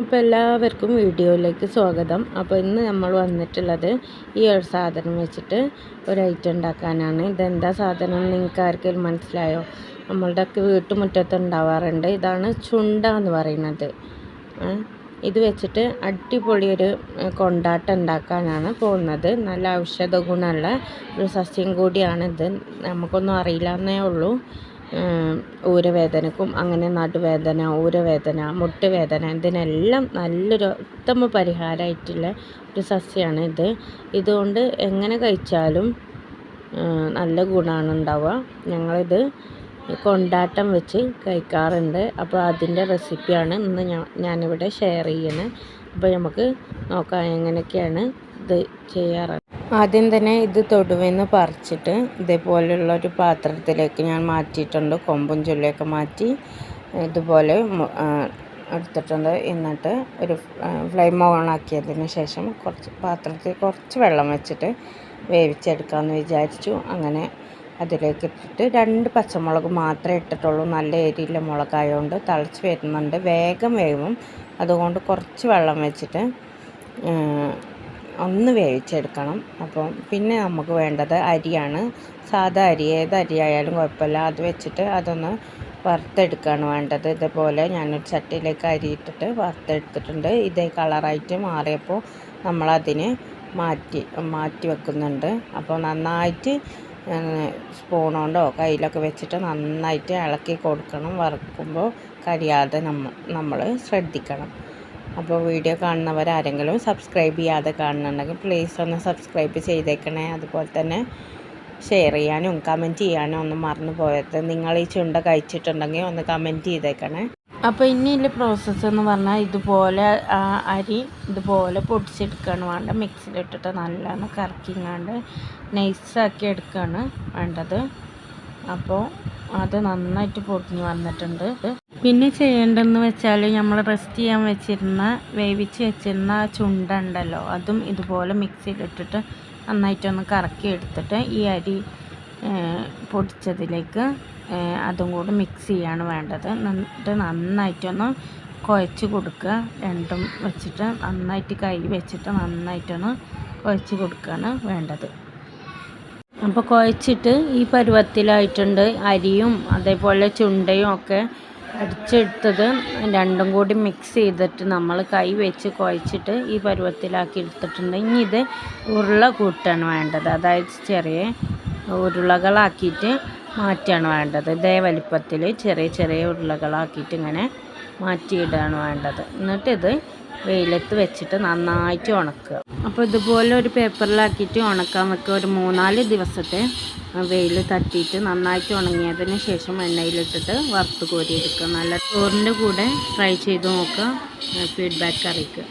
അപ്പോൾ എല്ലാവർക്കും വീഡിയോയിലേക്ക് സ്വാഗതം. അപ്പോൾ ഇന്ന് നമ്മൾ വന്നിട്ടുള്ളത് ഈ ഒരു സാധനം വെച്ചിട്ട് ഒരു ഐറ്റം ഉണ്ടാക്കാനാണ്. ഇതെന്താ സാധനം നിങ്ങൾക്ക് ആർക്കെങ്കിലും മനസ്സിലായോ? നമ്മളുടെയൊക്കെ വീട്ടുമുറ്റത്ത് ഉണ്ടാവാറുണ്ട്. ഇതാണ് ചുണ്ട എന്ന് പറയുന്നത്. ഇത് വെച്ചിട്ട് അടിപൊളി ഒരു കൊണ്ടാട്ടം ഉണ്ടാക്കാനാണ് പോകുന്നത്. നല്ല ഔഷധ ഗുണമുള്ള ഒരു സസ്യം കൂടിയാണിത്. നമുക്കൊന്നും അറിയില്ല എന്നേ ഉള്ളൂ. ഊരവേദനക്കും അങ്ങനെ നടുവേദന ഊരവേദന മുട്ടുവേദന ഇതിനെല്ലാം നല്ലൊരു ഉത്തമ പരിഹാരമായിട്ടുള്ള ഒരു സസ്യമാണ് ഇത്. ഇതുകൊണ്ട് എങ്ങനെ കഴിച്ചാലും നല്ല ഗുണമാണ് ഉണ്ടാവുക. ഞങ്ങളിത് കൊണ്ടാട്ടം വെച്ച് കഴിക്കാറുണ്ട്. അപ്പോൾ അതിന്റെ റെസിപ്പിയാണ് ഇന്ന് ഞാൻ ഞാനിവിടെ ഷെയർ ചെയ്യുന്നത്. അപ്പോൾ നമുക്ക് നോക്കാം എങ്ങനെയൊക്കെയാണ് ഇത് ചെയ്യാറ്. ആദ്യം തന്നെ ഇത് തൊടുവെന്ന് പറിച്ചിട്ട് ഇതേപോലെയുള്ള ഒരു പാത്രത്തിലേക്ക് ഞാൻ മാറ്റിയിട്ടുണ്ട്. കൊമ്പും ചുള്ളിയൊക്കെ മാറ്റി ഇതുപോലെ എടുത്തിട്ടുണ്ട്. എന്നിട്ട് ഒരു ഫ്ലെയിം ഓൺ ആക്കിയതിന് ശേഷം കുറച്ച് പാത്രത്തിൽ കുറച്ച് വെള്ളം വെച്ചിട്ട് വേവിച്ചെടുക്കാമെന്ന് വിചാരിച്ചു. അങ്ങനെ അതിലേക്ക് ഇട്ടിട്ട് രണ്ട് പച്ചമുളക് മാത്രമേ ഇട്ടിട്ടുള്ളൂ. നല്ല ഏരിയയിലെ മുളകായതുകൊണ്ട് തിളച്ച് വരുന്നുണ്ട്. വേഗം വേവും. അതുകൊണ്ട് കുറച്ച് വെള്ളം വെച്ചിട്ട് ഒന്ന് വേവിച്ചെടുക്കണം. അപ്പം പിന്നെ നമുക്ക് വേണ്ടത് അരിയാണ്. സാധാ അരി ഏത് അരി ആയാലും കുഴപ്പമില്ല. അത് വെച്ചിട്ട് അതൊന്ന് വറുത്തെടുക്കുകയാണ് വേണ്ടത്. ഇതുപോലെ ഞാനൊരു ചട്ടിയിലേക്ക് അരി ഇട്ടിട്ട് വറുത്തെടുത്തിട്ടുണ്ട്. ഇതേ കളറായിട്ട് മാറിയപ്പോൾ നമ്മളതിന് മാറ്റി മാറ്റി വെക്കുന്നുണ്ട്. അപ്പോൾ നന്നായിട്ട് സ്പൂൺ കൊണ്ടോ കയ്യിലൊക്കെ വെച്ചിട്ട് നന്നായിട്ട് ഇളക്കി കൊടുക്കണം. വറുക്കുമ്പോൾ കരിയാതെ നമ്മൾ നമ്മൾ ശ്രദ്ധിക്കണം. അപ്പോൾ വീഡിയോ കാണുന്നവർ ആരെങ്കിലും സബ്സ്ക്രൈബ് ചെയ്യാതെ കാണുന്നുണ്ടെങ്കിൽ പ്ലീസ് ഒന്ന് സബ്സ്ക്രൈബ് ചെയ്തേക്കണേ. അതുപോലെ തന്നെ ഷെയർ ചെയ്യാനും കമന്റ് ചെയ്യാനും ഒന്നും മറന്നു പോയത് നിങ്ങൾ ഈ ചുണ്ട കഴിച്ചിട്ടുണ്ടെങ്കിൽ ഒന്ന് കമന്റ് ചെയ്തേക്കണേ. അപ്പോൾ ഇനി ഇനിയുള്ള പ്രോസസ്സ് എന്ന് പറഞ്ഞാൽ ഇതുപോലെ അരി ഇതുപോലെ പൊടിച്ചെടുക്കുകയാണ് വേണ്ട മിക്സിയിലിട്ടിട്ട് നല്ലോണം കറക്കിങ്ങാണ്ട് നൈസാക്കി എടുക്കുകയാണ് വേണ്ടത്. അപ്പോൾ അത് നന്നായിട്ട് പൊടിഞ്ഞ് വന്നിട്ടുണ്ട്. പിന്നെ ചെയ്യേണ്ടതെന്ന് വെച്ചാൽ നമ്മൾ റെസ്റ്റ് ചെയ്യാൻ വെച്ചിരുന്ന വേവിച്ച് വെച്ചിരുന്ന ചുണ്ട ഉണ്ടല്ലോ അതും ഇതുപോലെ മിക്സിയിലിട്ടിട്ട് നന്നായിട്ടൊന്ന് കറക്കി എടുത്തിട്ട് ഈ അരി പൊടിച്ചതിലേക്ക് അതും കൂടി മിക്സ് ചെയ്യാണ് വേണ്ടത്. എന്നിട്ട് നന്നായിട്ടൊന്ന് കുഴച്ച് കൊടുക്കുക. രണ്ടും വെച്ചിട്ട് നന്നായിട്ട് കൈ വെച്ചിട്ട് നന്നായിട്ടൊന്ന് കുഴച്ച് കൊടുക്കുകയാണ് വേണ്ടത്. അപ്പോൾ കുഴച്ചിട്ട് ഈ പരുവത്തിലായിട്ടുണ്ട് അരിയും അതേപോലെ ചുണ്ടയും ഒക്കെ അടിച്ചെടുത്തത് രണ്ടും കൂടി മിക്സ് ചെയ്തിട്ട് നമ്മൾ കൈ വെച്ച് കുഴച്ചിട്ട് ഈ പരുവത്തിലാക്കി എടുത്തിട്ടുണ്ട്. ഇനി ഇത് ഉരുള കൂട്ടാണ് വേണ്ടത്. അതായത് ചെറിയ ഉരുളകളാക്കിയിട്ട് മാറ്റുകയാണ് വേണ്ടത്. ഇതേ വലിപ്പത്തിൽ ചെറിയ ചെറിയ ഉരുളകളാക്കിയിട്ട് ഇങ്ങനെ മാറ്റിയിടാണ് വേണ്ടത്. എന്നിട്ടിത് വെയിലത്ത് വെച്ചിട്ട് നന്നായിട്ട് ഉണക്കുക. അപ്പോൾ ഇതുപോലെ ഒരു പേപ്പറിലാക്കിയിട്ട് ഉണക്കാൻ വെക്കുക. ഒരു മൂന്നാൽ ദിവസത്തെ വെയിൽ തട്ടിയിട്ട് നന്നായിട്ട് ഉണങ്ങിയതിന് ശേഷം എണ്ണയിലിട്ടിട്ട് വറുത്ത് കോരിയെടുക്കുക. നല്ല ചോറിന്റെ കൂടെ ഫ്രൈ ചെയ്ത് നോക്കുക. ഫീഡ്ബാക്ക് അറിയിക്കുക.